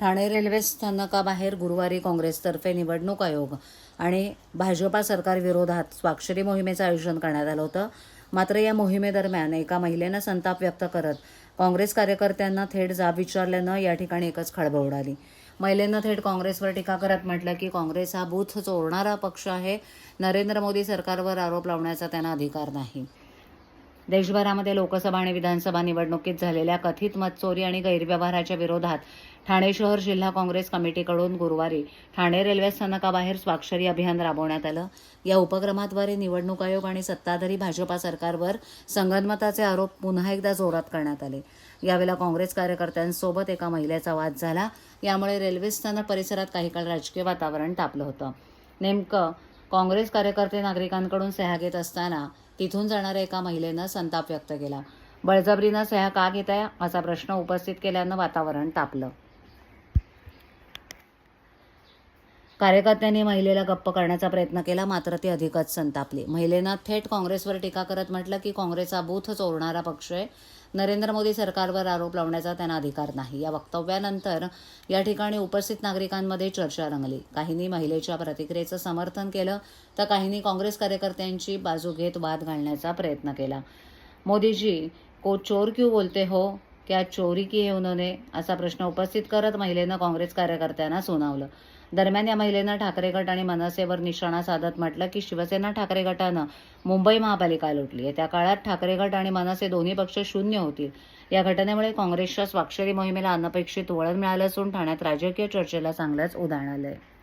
Thane railway स्थानकाबाहेर गुरुवारी काँग्रेसतर्फे निवडणूक आयोग आणि भाजपा सरकारविरोधात स्वाक्षरी मोहिमेचं आयोजन करण्यात आलं होतं. मात्र या मोहिमेदरम्यान एका महिलेनं संताप व्यक्त करत काँग्रेस कार्यकर्त्यांना थेट जाब विचारल्यानं या ठिकाणी एकच खळबळ उडाली. महिलेनं थेट काँग्रेसवर टीका करत म्हटलं की काँग्रेस हा बूथ चोरणारा पक्ष आहे. नरेंद्र मोदी सरकारवर आरोप लावण्याचा त्यांना अधिकार नाही. देशभरामध्ये लोकसभा आणि विधानसभा निवडणुकीत झालेल्या कथित मतचोरी आणि गैरव्यवहाराच्या विरोधात ठाणे शहर जिल्हा काँग्रेस कमिटीकडून गुरुवारी ठाणे रेल्वे स्थानकाबाहेर स्वाक्षरी अभियान राबवण्यात आलं. या उपक्रमाद्वारे निवडणूक आयोग आणि सत्ताधारी भाजपा सरकारवर संगनमताचे आरोप पुन्हा एकदा जोरात करण्यात आले. यावेळेला काँग्रेस कार्यकर्त्यांसोबत एका महिलेचा वाद झाला. यामुळे रेल्वे स्थानक परिसरात काही काळ राजकीय वातावरण तापलं होतं. नेमकं काँग्रेस कार्यकर्ते नागरिकांकडून सह्या घेत असताना तिथून जाणाऱ्या एका महिलेनं संताप व्यक्त केला. बळजबरीनं सह्या का घेताय? असा प्रश्न उपस्थित केल्यानं वातावरण तापलं. कार्यकर्त्यांनी महिलेला गप्प करण्याचा प्रयत्न केला मात्र ती अधिकच संतापली. महिलेनं थेट काँग्रेसवर टीका करत म्हटलं की काँग्रेस हा बूथ चोरणारा पक्ष आहे. नरेंद्र मोदी सरकारवर आरोप लावण्याचा त्यांना अधिकार नाही. या वक्तव्यानंतर या ठिकाणी उपस्थित नागरिकांमध्ये चर्चा रंगली. काहींनी महिलेच्या प्रतिक्रियेचं समर्थन केलं तर काहींनी काँग्रेस कार्यकर्त्यांची बाजू घेत वाद घालण्याचा प्रयत्न केला. मोदीजी को चोर क्यू बोलते हो? क्या चोरी की है उन्होंने? असा प्रश्न उपस्थित करत महिलेनं काँग्रेस कार्यकर्त्यांना सुनावलं. दरम्यान या महिलेनं ठाकरे गट आणि मनसेवर निशाणा साधत म्हटलं की शिवसेना ठाकरे गटानं मुंबई महापालिका लुटली आहे. त्या काळात ठाकरे गट आणि मनसे दोन्ही पक्ष शून्य होतील. या घटनेमुळे काँग्रेसच्या स्वाक्षरी मोहिमेला अनपेक्षित वळण मिळालं असून ठाण्यात राजकीय चर्चेला चांगलंच उदाहरण आलं आहे